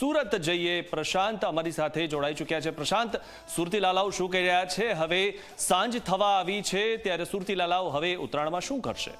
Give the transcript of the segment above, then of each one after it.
સુરત જઈએ. પ્રશાંત અમારી સાથે જોડાઈ ચૂક્યા છે. પ્રશાંત સુરતી લાલાઓ શું કહી રહ્યા છે? હવે સાંજ થવા આવી છે ત્યારે સુરતી લાલાઓ હવે ઉત્તરાયણમાં શું કરશે?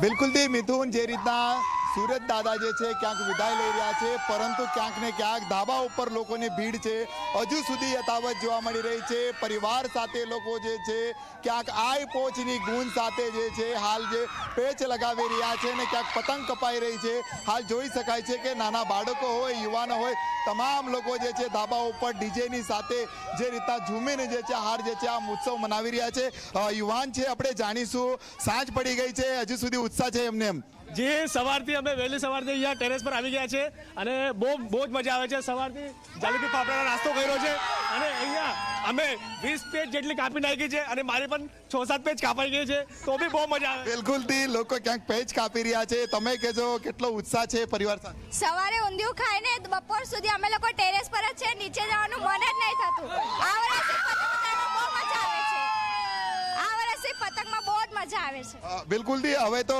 બિલકુલ મિથુન જે રીતના સુરત દાદા જે છે ક્યાંક વિદાય લઈ રહ્યા છે, પરંતુ ક્યાંક ને ક્યાંક ધાબા ઉપર લોકોની ભીડ છે. હજુ સુધી યથાવત જોવા મળી રહી છે. પરિવાર સાથે લોકો જે છે ક્યાંક આય પોચની ગુંજ સાથે જે છે હાલ જે પેચ લગાવી રહ્યા છે ને ક્યાંક પતંગ કપાઈ રહી છે. હાલ જોઈ શકાય છે કે નાના બાળકો હોય, યુવાનો હોય, તમામ લોકો જે છે ધાબા ઉપર ડીજેની સાથે જે રીતના ઝૂમીને જે છે હાર જે છે આ ઉત્સવ મનાવી રહ્યા છે. યુવાન છે, આપણે જાણીશું. સાંજ પડી ગઈ છે. હજુ સુધી ઉત્સાહ છે એમને એમ. જે સવારથી અમે વહેલી સવારથી અહીંયા ટેરેસ પર આવી ગયા છે અને બહુ બહુ જ મજા આવે છે સવારથી. જલેબી ફાફડાનો નાસ્તો કર્યો છે અને અહીંયા અમે વીસ પેજ જેટલી કાપી નાખી છે અને મારી પણ છ સાત પેજ કાપાઈ ગઈ છે. તો બી બહુ મજા આવે. બિલકુલથી લોકો ક્યાંક પેજ કાપી રહ્યા છે. તમે કહેજો કેટલો ઉત્સાહ છે પરિવાર સાથે. સવારે ઊંધિયું ખાઈને બપોર સુધી અમે લોકો ટેરેસ પર જ છે. નીચે જવાનું મન જ નહીં થતું આ વર્ષે પતંગ ઉડાડવામાં બહુ મજા આવે છે આ વર્ષે પતંગમાં બહુ જ મજા આવે છે. બિલકુલથી હવે તો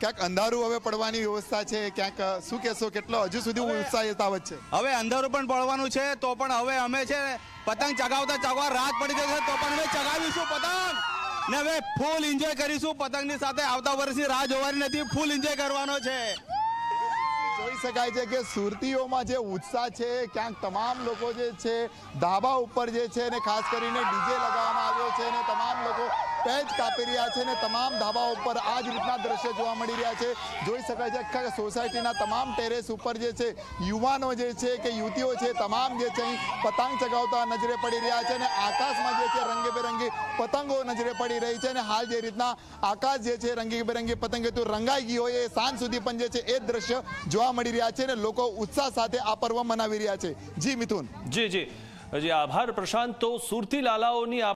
ક્યાંક અંધારું હવે પડવાની વ્યવસ્થા છે ક્યાંક શું કહેશો કેટલો હજુ સુધી ઉત્સાહ છે હવે અંધારું પણ પડવાનું છે તો પણ હવે અમે છે પતંગ ચગાવતા ચગાવવા રાત પડી જશે તો પણ અમે ચગાવીશું પતંગ. ને હવે ફૂલ એન્જોય કરીશું પતંગની સાથે આવતા વર્ષની રાહ જોવાની નથી ફૂલ એન્જોય કરવાનો છે. જોઈ શકાય છે કે સુરતીઓમાં જે ઉત્સાહ છે ક્યાંક તમામ લોકો જે છે ધાબા ઉપર જે છે ને ખાસ કરીને ડીજે લગાવવામાં આવ્યો છે ને તમામ લોકો પેચ કાપી રહ્યા છે અને તમામ ધાબા ઉપર આ જ રીતના દ્રશ્ય જોવા મળી રહ્યા છે. જોઈ શકાય છે આખા સોસાયટીના તમામ ટેરેસ ઉપર જે છે, યુવાનો જે છે કે યુવતીઓ છે, તમામ જે છે પતંગ ચગાવતા નજરે પડી રહ્યા છે અને આકાશમાં જે છે રંગબેરંગી પતંગો નજરે પડી રહી છે અને હાલ જે રીતના આકાશ જે છે રંગીબેરંગી પતંગ તો રંગાઈ ગયો એ સાંજ સુધી પણ જે છે એ દ્રશ્ય જોવા મળી રહ્યા છે અને લોકો ઉત્સાહ સાથે આ પર્વ મનાવી રહ્યા છે. જી, મિથુન. જી જી. જી આભાર પ્રશાંત. તો સુરતી લાલાઓની